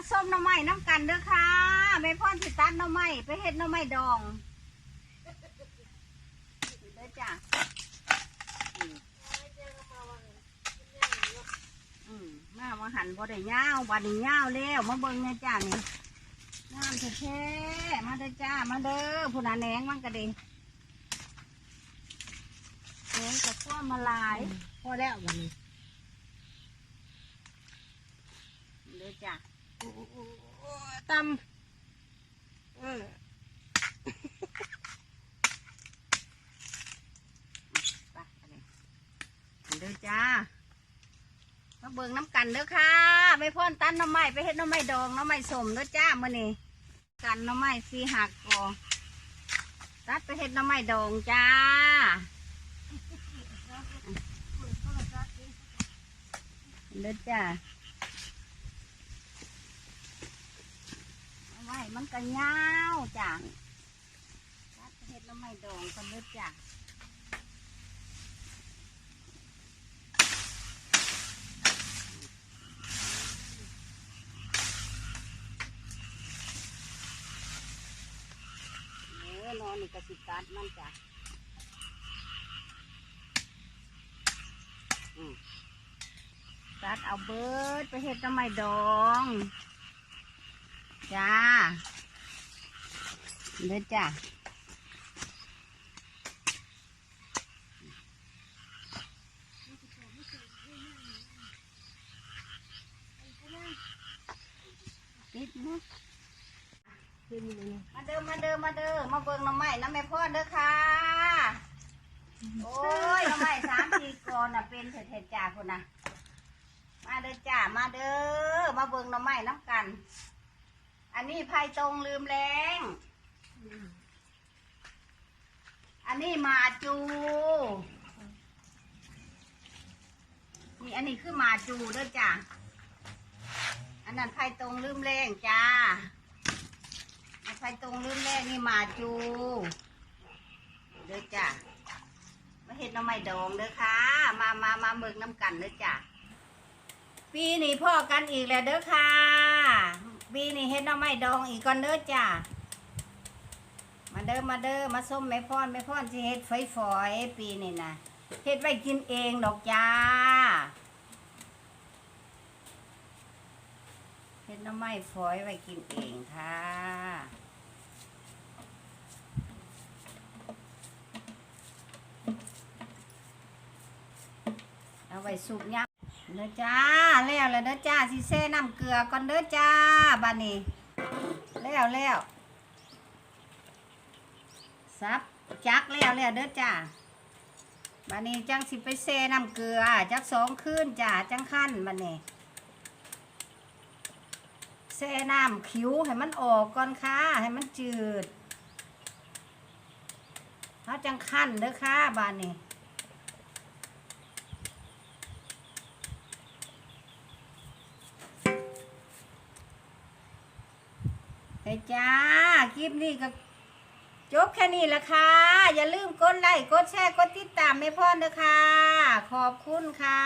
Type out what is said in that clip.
มาส้มหน้ำไม้น้ำกันเด้อค่ะแม่พ่อสิตัดหน้ำไม้ไปเฮ็ดหน้ำไม้ดองเด้อจ้ะอืมอืมมามาหันบ่ได้ยาวบัดนี้ยาวแล้วมาเบิ่งเนี่ยจ้านี่งามแท้ๆมาเด้อจ้ามาเด้อผู้น่ะแหนงมันก็ดีแหนงกับขั้วมาลายพอแล้ววันนี้เด้อจ้าโอ้โอ้ ตำเออไปอันนี้เด้อจ้า มาเบิ่งน้ำกันเด้อค่ะไปพ่นตันน้ำไม้ไปเฮ็ดน้ำไม้ดองน้ำไม้สมเด้อจ้ามื้อนี้กันน้ำไม้สีหักกอตัดไปเฮ็ดน้ำไม้ดองจ้าเด้อจ้าเอา ไว้มันก็ยาวจ้าตัดไปเฮ็ดหน้ำไม้ดองกันเด้อจ้าเออนอนนี่กสิกัดมันจ้ะกัดเอาเบิร์ดไปเฮ็ดทำไมดอง จ้าเด้อจ้ะปิดมุกขึ้นเลยมาเดิมมาเดิมมาเดิมมาเบิ่งน้ำไม้น้ำแม่พ่อเด้อค่ะโอ้ยน้ำไม้สามทีก่อนน่ะเป็นเผ็ดๆจ่าคนน่ะมาเด้อจ้ามาเด้อมาเบิ่งน้ำไม้น้ำกัน อันนี้ไผ่ตรงลืมแรงอันนี้มาจูนี่อันนี้คือมาจูเด้อจ้าอันนั้นไผ่ตรงลืมแรงจ้าไฟตรงรุ่นแรกนี่มาจูเด้อจ้ะมาเห็ดน้ำไม้ดองเด้อค่ะ มามามาเมืองน้ำกันเด้อจ้ะ ปีนี้พ่อกันอีกแล้วเด้อค่ะ ปีนี้เห็ดหน้ำไม้ดองอีกก่อนเด้อจ้ะมาเด้อมาเด้อมาส้มแม่พรแม่พรสิเฮ็ดฝอยๆปีนี้นะเฮ็ดไว้กินเองดอกจ้าเฮ็ดหน้ำไม้ฝอยไว้กินเองค่ะเอาไว้สุกยัก เด้อจ้าแล้วแล้วเด้อจ้าสิแซ่น้ำเกลือก่อนเด้อจ้าบานี้แล้วแล้วซับจักแล้วแล้วเด้อจ้าบานี้จังสิไปแซ่น้ำเกลือจักสองคืนจ้าจังขั้นบานี้แซ่น้ำขิวให้มันออกก่อนค่ะให้มันจืดเขาจังขั้นเด้อค่ะบานนี้ เฮ้จ้า คลิปนี้ก็จบแค่นี้ละค่ะ อย่าลืมกดไลค์ กดแชร์ กดติดตามแม่พ่อเด้อค่ะขอบคุณค่ะ